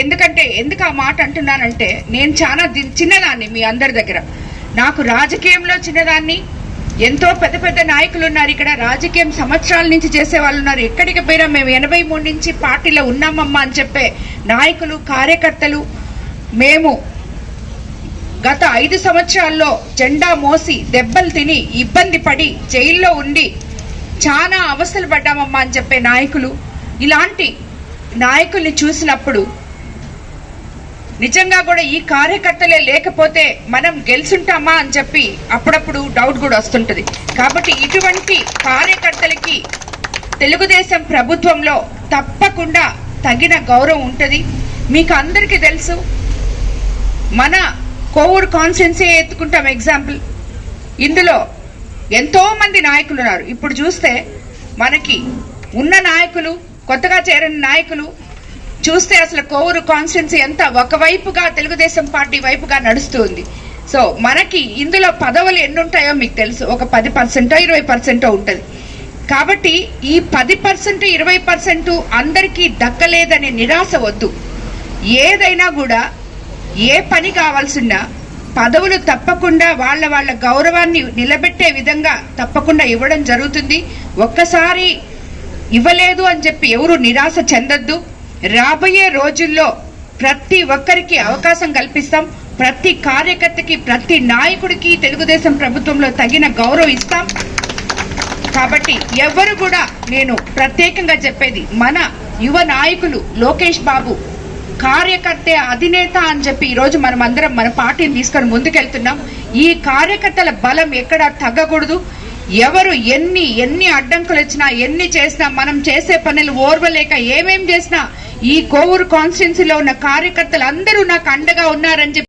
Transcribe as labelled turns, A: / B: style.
A: ఎందుకంటే ఎందుకు ఆ మాట అంటున్నానంటే నేను చాలా చిన్నదాన్ని మీ అందరి దగ్గర. నాకు రాజకీయంలో చిన్నదాన్ని ఎంతో పెద్ద పెద్ద నాయకులు ఉన్నారు ఇక్కడ రాజకీయం సంవత్సరాల నుంచి చేసే వాళ్ళు ఉన్నారు. ఎక్కడికి పోయినా మేము ఎనభై మూడు నుంచి పార్టీలో ఉన్నామమ్మా అని చెప్పే నాయకులు కార్యకర్తలు మేము గత ఐదు సంవత్సరాల్లో జెండా మోసి దెబ్బలు తిని ఇబ్బంది పడి జైల్లో ఉండి చాలా అవస్థలు పడ్డామమ్మా అని చెప్పే నాయకులు. ఇలాంటి నాయకుల్ని చూసినప్పుడు నిజంగా కూడా ఈ కార్యకర్తలే లేకపోతే మనం గెలుచుంటామా అని చెప్పి అప్పుడప్పుడు డౌట్ కూడా వస్తుంటది. కాబట్టి ఇటువంటి కార్యకర్తలకి తెలుగుదేశం ప్రభుత్వంలో తప్పకుండా తగిన గౌరవం ఉంటుంది. మీకు అందరికీ తెలుసు మన కోవూరు కాన్స్టిట్యున్సీ ఎత్తుకుంటాం ఎగ్జాంపుల్ ఇందులో ఎంతోమంది నాయకులు ఉన్నారు. ఇప్పుడు చూస్తే మనకి ఉన్న నాయకులు కొత్తగా చేరిన నాయకులు చూస్తే అసలు కోవూరు కాన్స్టిట్యున్సీ ఎంత ఒకవైపుగా తెలుగుదేశం పార్టీ వైపుగా నడుస్తుంది. సో మనకి ఇందులో పదవులు ఎన్ని ఉంటాయో మీకు తెలుసు. ఒక పది పర్సెంటో ఇరవై పర్సెంటో ఉంటుంది. కాబట్టి ఈ పది పర్సెంట్ ఇరవై పర్సెంట్ అందరికీ దక్కలేదనే నిరాశ వద్దు. ఏదైనా కూడా ఏ పని కావాల్సిన పదవులు తప్పకుండా వాళ్ళ వాళ్ళ గౌరవాన్ని నిలబెట్టే విధంగా తప్పకుండా ఇవ్వడం జరుగుతుంది. ఒక్కసారి ఇవ్వలేదు అని చెప్పి ఎవరు నిరాశ చెందొద్దు. రాబోయే రోజుల్లో ప్రతి ఒక్కరికి అవకాశం కల్పిస్తాం. ప్రతి కార్యకర్తకి ప్రతి నాయకుడికి తెలుగుదేశం ప్రభుత్వంలో తగిన గౌరవం ఇస్తాం. కాబట్టి ఎవరు కూడా నేను ప్రత్యేకంగా చెప్పేది మన యువ నాయకులు లోకేష్ బాబు కార్యకర్తే అధినేత అని చెప్పి ఈరోజు మనం అందరం మన పార్టీని తీసుకొని ముందుకెళ్తున్నాం. ఈ కార్యకర్తల బలం ఎక్కడ తగ్గకూడదు. ఎవరు ఎన్ని ఎన్ని అడ్డంకులు వచ్చినా ఎన్ని చేసినా మనం చేసే పనులు ఓర్వలేక ఏమేం చేసినా ఈ కోవూరు కాన్స్టిట్యున్సీలో ఉన్న కార్యకర్తలు అందరూ నాకు అండగా ఉన్నారని చెప్పి